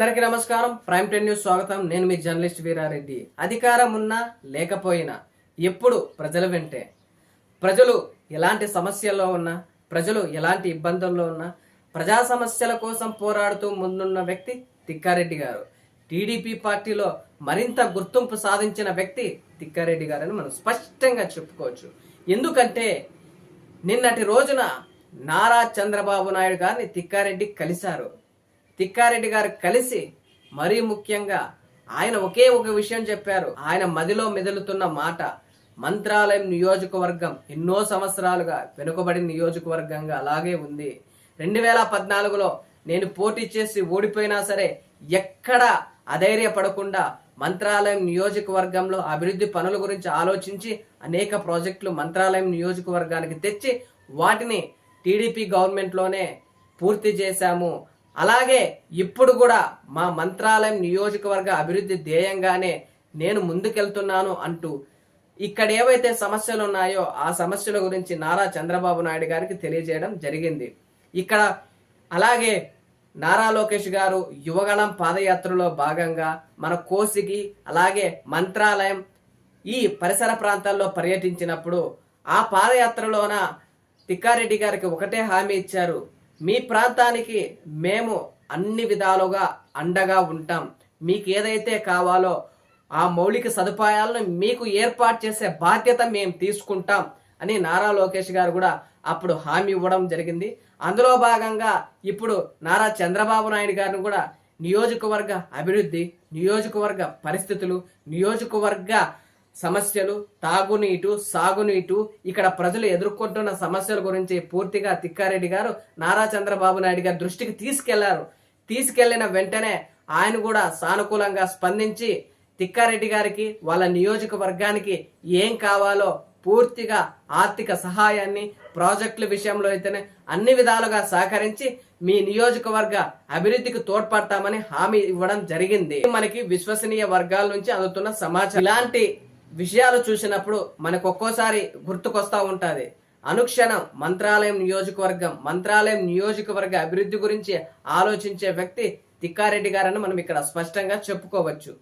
అందరికీ నమస్కారం. Prime ten news స్వాగతం. నేను మీ జర్నలిస్ట్ వీరారెడ్డి. అధికారం ఉన్నా లేకపోయినా ఎప్పుడు ప్రజల వెంటే. ప్రజలు ఎలాంటి సమస్యల్లో ఉన్నా ప్రజలు ఎలాంటి ఇబ్బందుల్లో ఉన్నా ప్రజా సమస్యల కోసం పోరాడుతూ ముందున్న వ్యక్తి తిక్కారెడ్డి గారు. టీడీపీ పార్టీలో మరింత గుర్తింపు సాధించిన వ్యక్తి తిక్కారెడ్డి గారని మనం స్పష్టంగా చెప్పుకోవచ్చు. ఎందుకంటే నిన్నటి రోజున నారా చంద్రబాబు నాయుడు గారిని తిక్కారెడ్డి కలిశారు. తిక్కారెడ్డి గారు కలిసి మరీ ముఖ్యంగా ఆయన ఒకే ఒక విషయం చెప్పారు. ఆయన మదిలో మెదులుతున్న మాట మంత్రాలయం నియోజకవర్గం ఎన్నో సంవత్సరాలుగా వెనుకబడిన నియోజకవర్గంగా అలాగే ఉంది. రెండు వేల పద్నాలుగులో నేను పోటీ చేసి ఓడిపోయినా సరే ఎక్కడ అధైర్యపడకుండా మంత్రాలయం నియోజకవర్గంలో అభివృద్ధి పనుల గురించి ఆలోచించి అనేక ప్రాజెక్టులు మంత్రాలయం నియోజకవర్గానికి తెచ్చి వాటిని టీడీపీ గవర్నమెంట్లోనే పూర్తి చేశాము. అలాగే ఇప్పుడు కూడా మా మంత్రాలయం నియోజకవర్గ అభివృద్ధి ధ్యేయంగానే నేను ముందుకెళ్తున్నాను అంటూ ఇక్కడ ఏవైతే సమస్యలు ఉన్నాయో ఆ సమస్యల గురించి నారా చంద్రబాబు నాయుడు గారికి తెలియజేయడం జరిగింది. ఇక్కడ అలాగే నారా లోకేష్ గారు యువగణం పాదయాత్రలో భాగంగా మన కోసికి అలాగే మంత్రాలయం ఈ పరిసర ప్రాంతాల్లో పర్యటించినప్పుడు ఆ పాదయాత్రలోన తిక్కారెడ్డి గారికి ఒకటే హామీ ఇచ్చారు. మీ ప్రాంతానికి మేము అన్ని విధాలుగా అండగా ఉంటాం. మీకు ఏదైతే కావాలో ఆ మౌలిక సదుపాయాలను మీకు ఏర్పాటు చేసే బాధ్యత మేము తీసుకుంటాం అని నారా లోకేష్ గారు కూడా అప్పుడు హామీ ఇవ్వడం జరిగింది. అందులో భాగంగా ఇప్పుడు నారా చంద్రబాబు నాయుడు గారిని కూడా నియోజకవర్గ అభివృద్ధి నియోజకవర్గ పరిస్థితులు నియోజకవర్గ సమస్యలు తాగునీటు సాగునీటు ఇక్కడ ప్రజలు ఎదుర్కొంటున్న సమస్యల గురించి పూర్తిగా తిక్కారెడ్డి గారు నారా చంద్రబాబు నాయుడు గారి దృష్టికి తీసుకెళ్ళారు. తీసుకెళ్ళిన వెంటనే ఆయన కూడా సానుకూలంగా స్పందించి తిక్కారెడ్డి గారికి వాళ్ళ నియోజకవర్గానికి ఏం కావాలో పూర్తిగా ఆర్థిక సహాయాన్ని ప్రాజెక్టుల విషయంలో అయితేనే అన్ని విధాలుగా సహకరించి మీ నియోజకవర్గ అభివృద్ధికి తోడ్పడతామని హామీ ఇవ్వడం జరిగింది. మనకి విశ్వసనీయ వర్గాల నుంచి అందుతున్న సమాచారం. ఇలాంటి విషయాలు చూసినప్పుడు మనకు ఒక్కోసారి గుర్తుకొస్తా ఉంటుంది. అనుక్షణం మంత్రాలయం నియోజకవర్గం మంత్రాలయం నియోజకవర్గ అభివృద్ధి గురించి ఆలోచించే వ్యక్తి తిక్కారెడ్డి గారని మనం ఇక్కడ స్పష్టంగా చెప్పుకోవచ్చు.